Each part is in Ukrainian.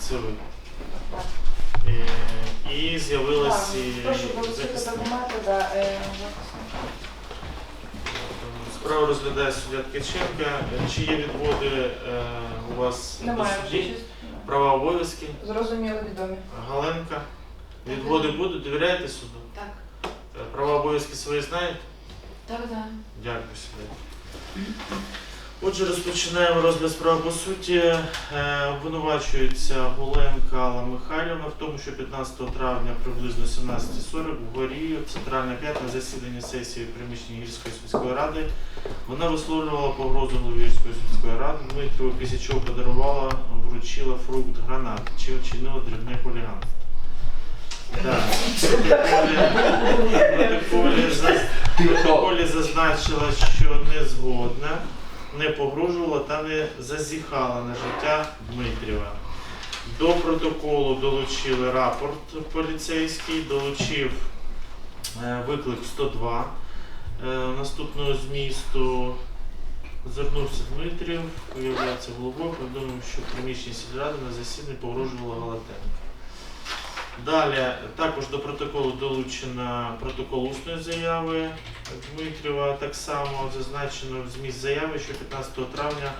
це ви. Е, І з'явилась Так, і Прошу долучити захисник. документи, да, е, Справу розглядає суддя Ткаченка. Чи є відводи е, у вас немає до вже судді? щось. Права обов'язки? Зрозуміло, відомі. Галенка. Відводи будуть? Довіряєте суду? Так. Е, Права обов'язки свої знаєте? Так, так. Дякую сюди. Отже, розпочинаємо розгляд справи по суті. Е, Обвинувачується Гуленка Алла Михайлівна в тому, що 15 травня приблизно 17.40 в горі Центральна 5 на засіданні сесії приміщення Гірської сільської ради вона висловлювала погрозу голові Гірської сільської ради Дмитру, після чого подарувала, вручила фрукт гранат чи вчинила дрібне хуліганство. Так. Протоколі зазначила, що не згодна, не погрожувала та не зазіхала на життя Дмитріва. До протоколу долучили рапорт поліцейський, долучив е, виклик 102 е, наступного змісту. Звернувся Дмитрів, виявляється головою, повідомив, що в приміщенні сільради на засіданні погрожувала Галатенко. Далі також до протоколу долучено протокол усної заяви Дмитріва. Так само зазначено в зміст заяви, що 15 травня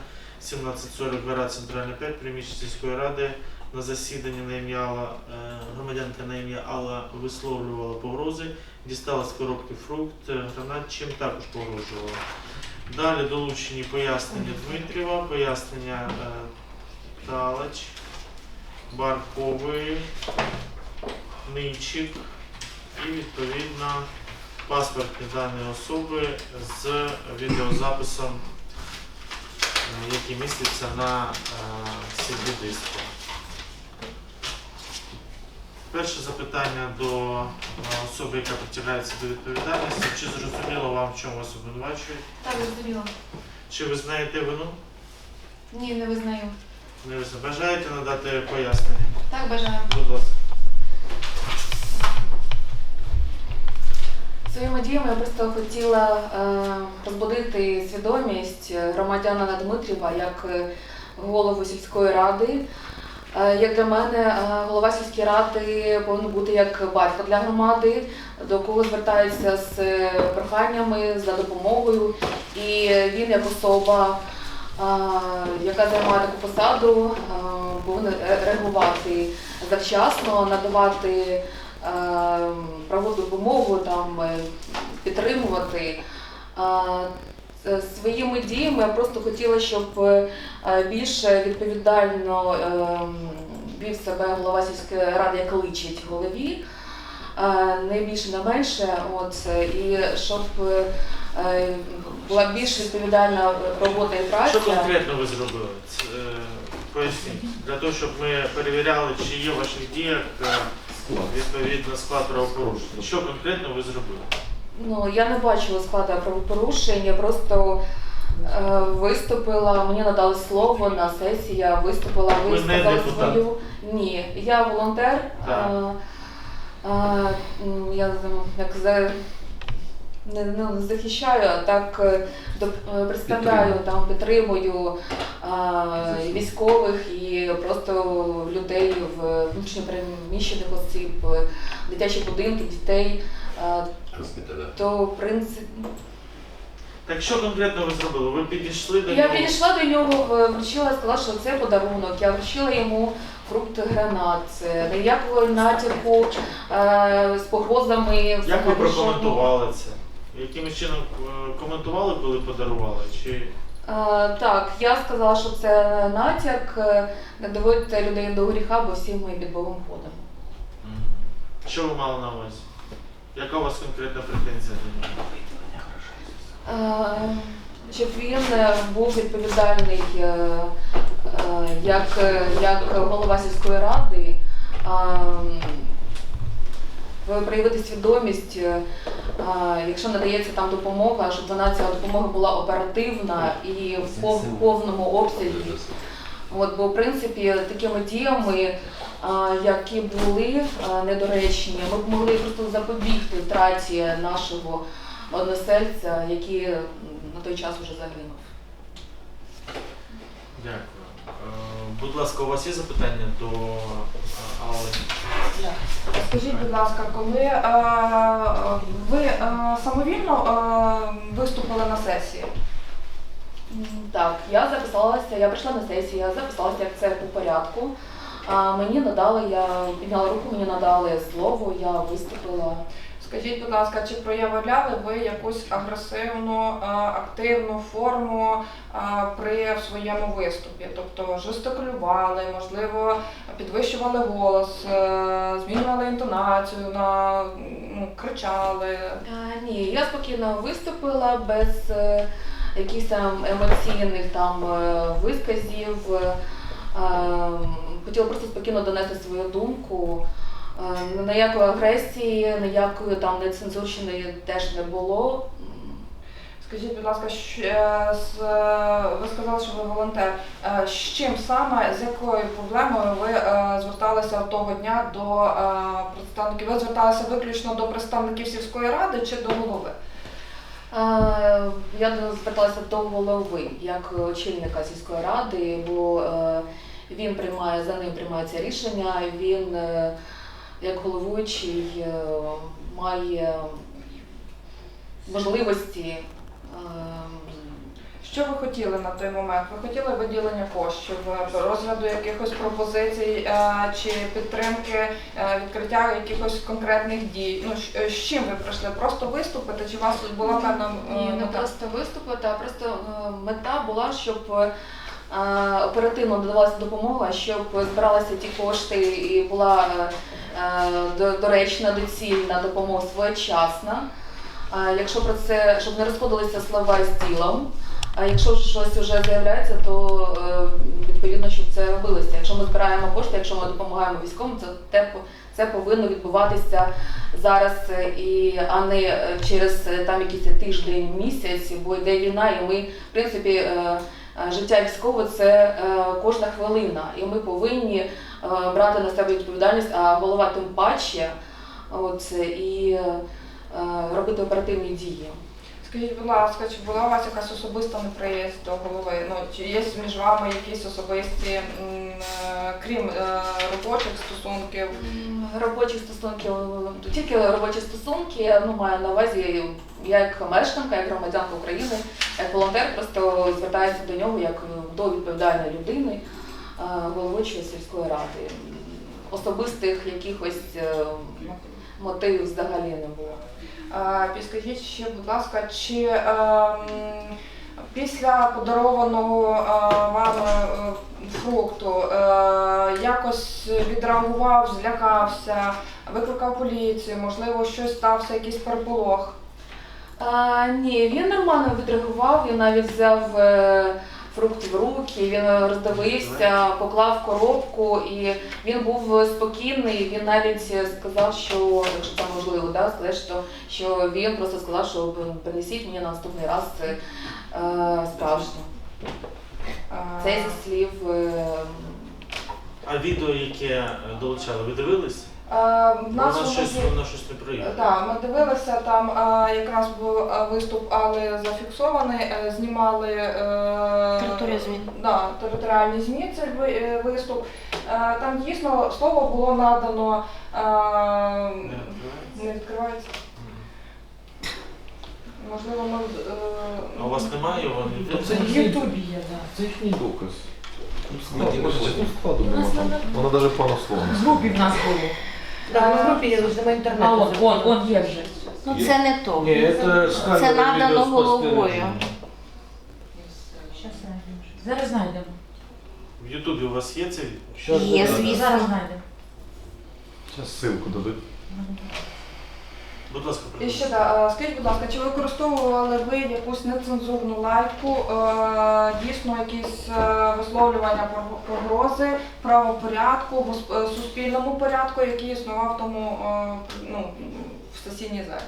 17.40 гора Центральна 5 приміщення сільської ради на засіданні на ім'я е, громадянка на ім'я Алла висловлювала погрози, дістала з коробки фрукт, е, гранат, чим також погрожувала. Далі долучені пояснення Дмитріва, пояснення е, Талач, Баркової, Ничик і відповідно паспортні дані особи з відеозаписом, е, який міститься на cd диску Перше запитання до е, особи, яка притягається до відповідальності. Чи зрозуміло вам, в чому вас обвинувачують? Так, зрозуміло. Чи ви знаєте вину? Ні, не визнаю. Не ви бажаєте надати пояснення? Так, бажаю. Будь ласка. Своїми діями я просто хотіла е, розбудити свідомість громадянина Дмитріва як е, голову сільської ради. Е, Як для мене, е, голова сільської ради повинен бути як батько для громади, до кого звертаються з е, проханнями, за допомогою. І він як особа, е, яка займає таку посаду, е, повинен реагувати завчасно, надавати е, правову допомогу, там, е, підтримувати. Е, Своїми діями я просто хотіла, щоб е, більше відповідально е, вів себе голова сільської ради, як личить голові, е, не більше, не менше. От, е, і щоб е, е, була більш відповідальна робота і праця. Що конкретно ви зробили? Е, Поясніть. Для того, щоб ми перевіряли, чи є в ваших діях е, відповідно склад правопорушень. Що конкретно ви зробили? Ну, я не бачила складу правопорушень, я просто е, виступила, мені надали слово на сесії, я виступила, Ви не висказала депутат? свою. Ні, я волонтер. Так. Е, е, м, я як за. Не, ну, не захищаю, а так е, е, представляю, там підтримую і військових і просто людей в внутрішньопереміщених осіб, е, дитячі будинки, дітей. Е, то в принципі Так що конкретно ви зробили? Ви підійшли до я нього? підійшла до нього, вручила, сказала, що це подарунок. Я вручила йому фрукт гранат, Це ніякого натяку з погрозами. Як ви прокоментували це? Яким чином е, коментували, коли подарували? Чи Е, так, я сказала, що це натяк, е, не доводьте людей до гріха, бо всі ми під Богом ходимо. що ви мали на увазі? Яка у вас конкретна претензія до нього? Щоб він був відповідальний як, як голова сільської ради, проявити свідомість, якщо надається там допомога, щоб вона ця допомога була оперативна і в повному обсязі. От, бо в принципі такими діями, а, які були а, недоречні, ми б могли просто запобігти втраті нашого односельця, який на той час вже загинув. Дякую. Е, Будь ласка, у вас є запитання до е, Алли? Скажіть, будь ласка, коли е, ви е, самовільно е, виступили на сесії? Так, я записалася, я прийшла на сесію, я записалася, як це по порядку. А мені надали, я підняла руку, мені надали слово, я виступила. Скажіть, будь ласка, чи проявляли ви якусь агресивну, е, активну форму е, при своєму виступі? Тобто жестикулювали, можливо, підвищували голос, е, змінювали інтонацію, на, ну, кричали? А, ні, я спокійно виступила без якихось там емоційних там висказів. Е, ем, хотіла просто спокійно донести свою думку. Е, ніякої агресії, ніякої там нецензурщини теж не було. Скажіть, будь ласка, ви сказали, що ви волонтер. Е, З чим саме, з якою проблемою ви е, зверталися того дня до представників? Ви зверталися виключно до представників сільської ради чи до голови? Я зверталася до голови як очільника сільської ради, бо він приймає за ним приймається рішення. Він як головуючий е, має можливості. е, Що ви хотіли на той момент? Ви хотіли виділення коштів, е, розгляду якихось пропозицій чи підтримки відкриття якихось конкретних дій? Ну з чим ви прийшли? Просто виступити? Чи у вас була певна Ні, не мета? просто виступити, а просто мета була, щоб оперативно надавалася допомога, щоб збиралися ті кошти і була доречна, доцільна допомога своєчасна. Якщо про це, щоб не розходилися слова з ділом. А якщо щось вже з'являється, то е, відповідно, щоб це робилося. Якщо ми збираємо кошти, якщо ми допомагаємо військовим, то це повинно відбуватися зараз, е, і а не е, через е, там якийсь тиждень, місяць, бо йде війна, і ми, в принципі, е, е, життя військового це е, кожна хвилина, і ми повинні е, брати на себе відповідальність, а голова тим паче, от і е, е, робити оперативні дії. Скажіть, будь ласка, чи була у вас якась особиста неприязнь до голови? Ну чи є між вами якісь особисті, е, крім е, робочих стосунків? Робочі стосунки, е, тільки робочі стосунки, я ну, маю на увазі, я як мешканка, як громадянка України, як волонтер, просто звертаюся до нього як до відповідальної людини, е, сільської ради. Особистих якихось е, мотивів взагалі не було. Підскажіть ще, будь ласка, чи ем, після подарованого е, вами е, фрукту е, якось відреагував, злякався, викликав поліцію, можливо, щось стався, якийсь переполох? Ні, він нормально відреагував, він навіть взяв е, фрукт в руки, він роздивився, поклав коробку і він був спокійний. Він навіть сказав, що якщо це можливо, да, сказати, що, що він просто сказав, що принесіть мені на наступний раз це е, справжнє. Е, Це зі слів. е, А відео, яке е, долучали, ви дивились? е, в Воно нас щось, воно- воно щось не проїхало. Так, ми дивилися там е, якраз був е, виступ, але зафіксований, е, знімали е, Територія ЗМІ. Да, територіальні ЗМІ цей ви- е, виступ. Е, там дійсно слово було надано. Е, Не відкривається? не відкривається. Можливо, ми. е, А у вас немає його ніде? Це В Ютубі є, так. це їхній доказ. Вона навіть пана слова. В групі в нас було. Так, в групі є, лише А інтернету. он, он, он є вже. Ну це не то. Ні, це надано головою. Зараз знайдемо. В Ютубі у вас є це відео? Щас Є, звісно. Зараз знайдемо. Щас ссылку дадуть. Будь ласка, І ще да, скажіть, будь ласка, чи використовували ви якусь нецензурну лайку, е, дійсно якісь е, висловлювання погрози правопорядку, гос- е, суспільному порядку, який існував в тому е, ну, в сесійній залі?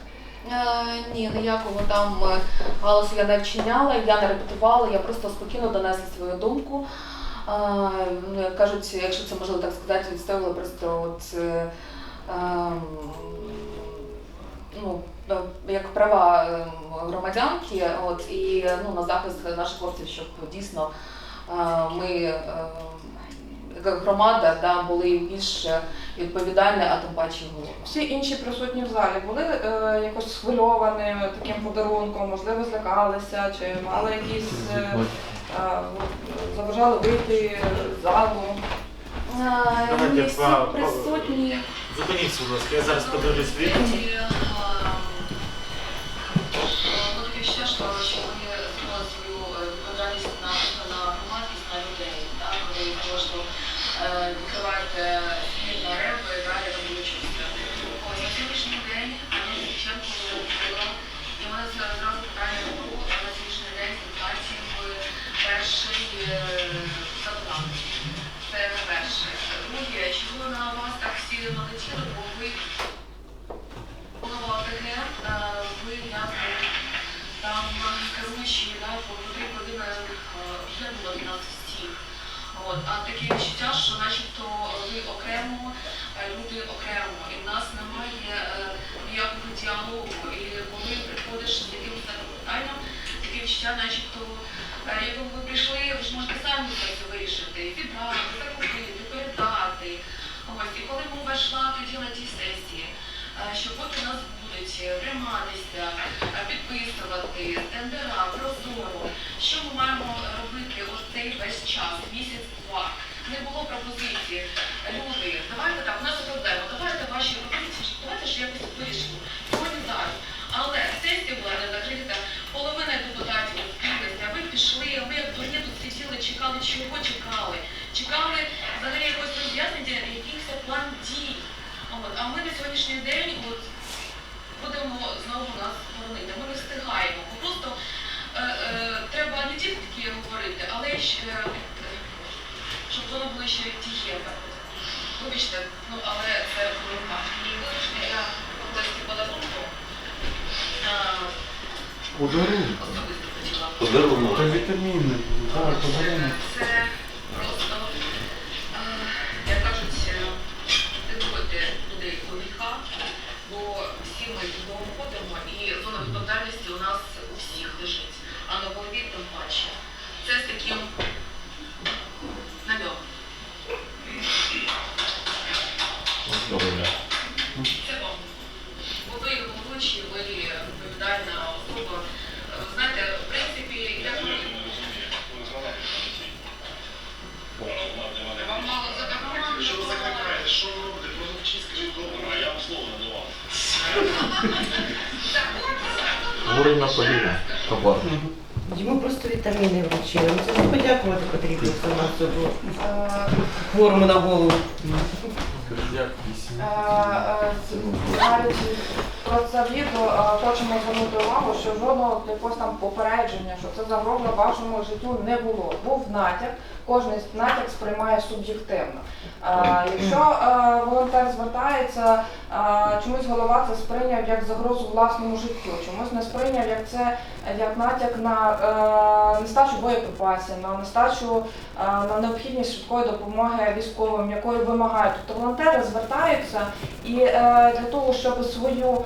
Е, ні, ніякого там е, галасу я не вчиняла, я не репетувала, я просто спокійно донесла свою думку. Е, ну, як кажуть, якщо це можливо так сказати, відстоювала просто от, е, ем, ну, е, як права ем, громадянки, от, і ну, на захист наших хлопців, щоб дійсно е, ми е, така громада, да, були більш відповідальні, а тим паче голова. Всі інші присутні в залі були е, якось схвильовані таким подарунком, можливо, злякалися чи мали якісь е, е, заважали вийти з залу. Давайте всі присутні. Зупиніться, будь ласка, я зараз подивлюсь відео. Відчуття, що, що вони зробили свою е, відповідальність на, на громадськість, на людей, так, коли ви просто е, відкриваєте світ на реби, далі буде чувство. Ось на сьогоднішній день Аня Шевченко була, і в мене зразу питання було, на сьогоднішній день ситуації в перший е, заплан. Це перше. Друге, чого на вас так всі налетіли, бо ви голова ОТГ, е, ви я там керуючі, да, по три години вже було від нас всіх. От. А таке відчуття, що начебто ви окремо, е, люди окремо, і в нас немає е, ніякого діалогу. І коли приходиш з якимось питанням, таке відчуття, начебто, е, якби ви прийшли, ви ж можете самі це вирішити, віддати, закупити, передати. Ось, і коли мова йшла тоді на тій сесії, що поки нас будуть прийматися, е, підписувати, тендера, прозоро, що ми маємо робити ось цей весь час, місяць-два. Не було пропозиції. Люди, давайте так, у нас проблема, давайте ваші пропозиції, давайте ж якось вирішимо. Сьогодні зараз. Але сесія була не закрита, половина депутатів відкрилися, ви пішли, ви як дурні тут сиділи, чекали, чого чекали. Чекали взагалі якось роз'яснення, якихось план дій. От, а ми на сьогоднішній день от, будемо знову нас боронити. Ми не встигаємо. Бо Просто е, е, треба не тільки говорити, але й ще, е, щоб воно було ще дієве. Вибачте, ну але це вирішення я області подарунку Подарунок. особисто хотіла. Подарунок. Це вітаміни. Так, подарунок. Це всі ми уходимо і зона відповідальності Говори на коліна. Товар. Йому просто вітаміни вручили. Ну, Це не подякувати потрібно сама собі. Е, Хворому на голову. Е, е, з- Е, хочемо звернути увагу, що жодного якогось там попередження, що це загроза вашому життю не було. Був натяк, кожен натяк сприймає суб'єктивно. Якщо волонтер звертається, чомусь голова це сприйняв як загрозу власному життю, чомусь не сприйняв як це як натяк на е, нестачу боєприпасів, на нестачу на необхідність швидкої допомоги військовим, якої вимагають. Тобто волонтери звертаються і е, для того, щоб свою,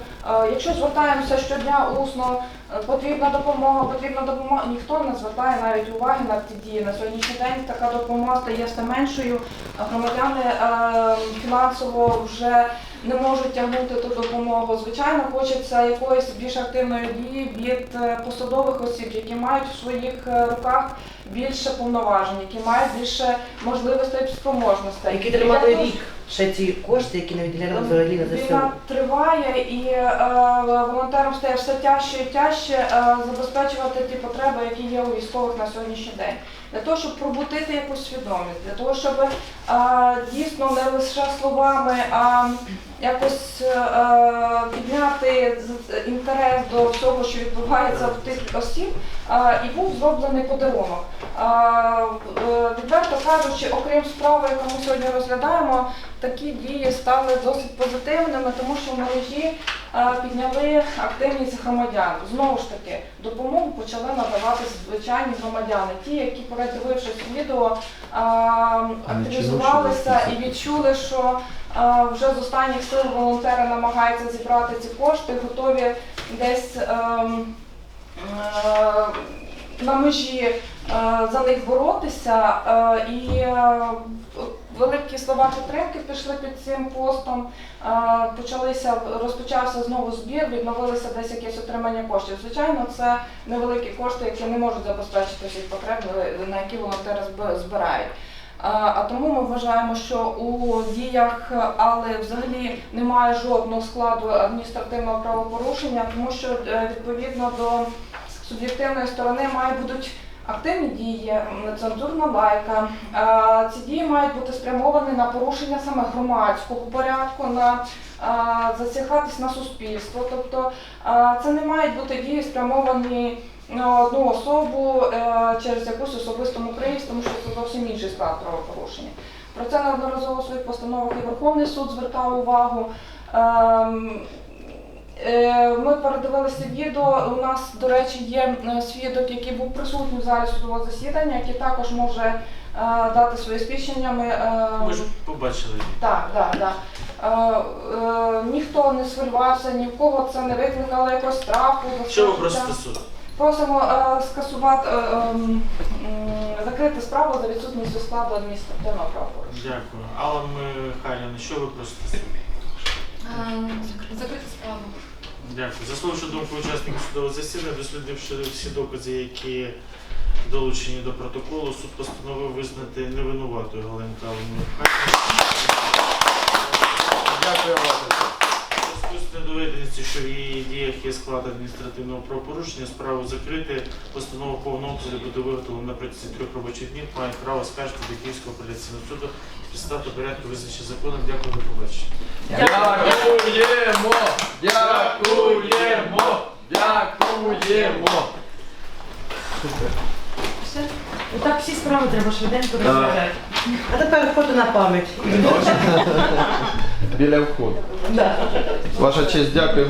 якщо звертаємося щодня усно, е, потрібна допомога, потрібна допомога, ніхто не звертає навіть уваги на ці дії. На сьогоднішній день така допомога стає все меншою. Громадяни е, фінансово вже не можуть тягнути ту допомогу. Звичайно, хочеться якоїсь більш активної дії від е, посадових осіб, які мають в своїх е, руках більше повноважень, які мають більше можливостей і спроможностей. Які Я тримали рік ще ці кошти, які не виділяли взагалі на ЗСУ. Війна триває і е, волонтерам стає все тяжче і тяжче е, забезпечувати ті потреби, які є у військових на сьогоднішній день. Для того, щоб пробудити якусь свідомість, для того, щоб е, дійсно не лише словами, а якось е, підняти інтерес до всього, що відбувається в тих осіб, е, і був зроблений подарунок. Е, Відверто кажучи, окрім справи, яку ми сьогодні розглядаємо, такі дії стали досить позитивними, тому що в мережі е, підняли активність громадян. Знову ж таки, допомогу почали надавати звичайні громадяни, ті, які, передивившись відео, е, активізувалися і відчули, що вже з останніх сил волонтери намагаються зібрати ці кошти, готові десь. ем, на межі за них боротися, е, і е, великі слова підтримки пішли під цим постом. Е, Почалися розпочався знову збір, відновилися десь якесь отримання коштів. Звичайно, це невеликі кошти, які не можуть забезпечити всіх потреб, на які волонтери збирають. А тому ми вважаємо, що у діях але взагалі немає жодного складу адміністративного правопорушення, тому що е, відповідно до суб'єктивної сторони мають будуть активні дії, нецензурна лайка. Е, Ці дії мають бути спрямовані на порушення саме громадського порядку, на е, засягатись на суспільство. Тобто е, це не мають бути дії спрямовані на одну особу через якусь особисту мукрийність, тому що це зовсім інший склад правопорушення. Про це неодноразово своїх постановах і Верховний суд звертав увагу. Е, Ми передивилися відео. У нас, до речі, є е, свідок, який був присутній в залі судового засідання, який також може е, дати своє свідчення. Ми, Ми ж побачили. так, так, так. Е, е, ніхто не схвилювався, ні в кого це не викликало якогось страху. Що ви просите суд? Просимо е, скасувати, е, ем, закрити справу за відсутністю складу адміністративного правопорушення. Дякую. Алла Михайлівна, що ви просите суд? Е, Закрити справу. Дякую. Заслухавши думку учасників судового засідання, дослідивши всі докази, які долучені до протоколу, суд постановив визнати невинуватою Галинку Аллу Дякую вам. У зв'язку з недоведеністю, що в її діях є склад адміністративного правопорушення, справу закрити, постанову повного обсязі буде виготовлена на протязі трьох робочих днів, мають право скаржити до Київського апеляційного суду підстав та порядку визначені законом. Дякую, до побачення. Дякуємо! Дякуємо! Дякуємо! Отак всі справи треба швиденько розглядати. А тепер фото на пам'ять. Біля входу. Да. Ваша честь, дякую.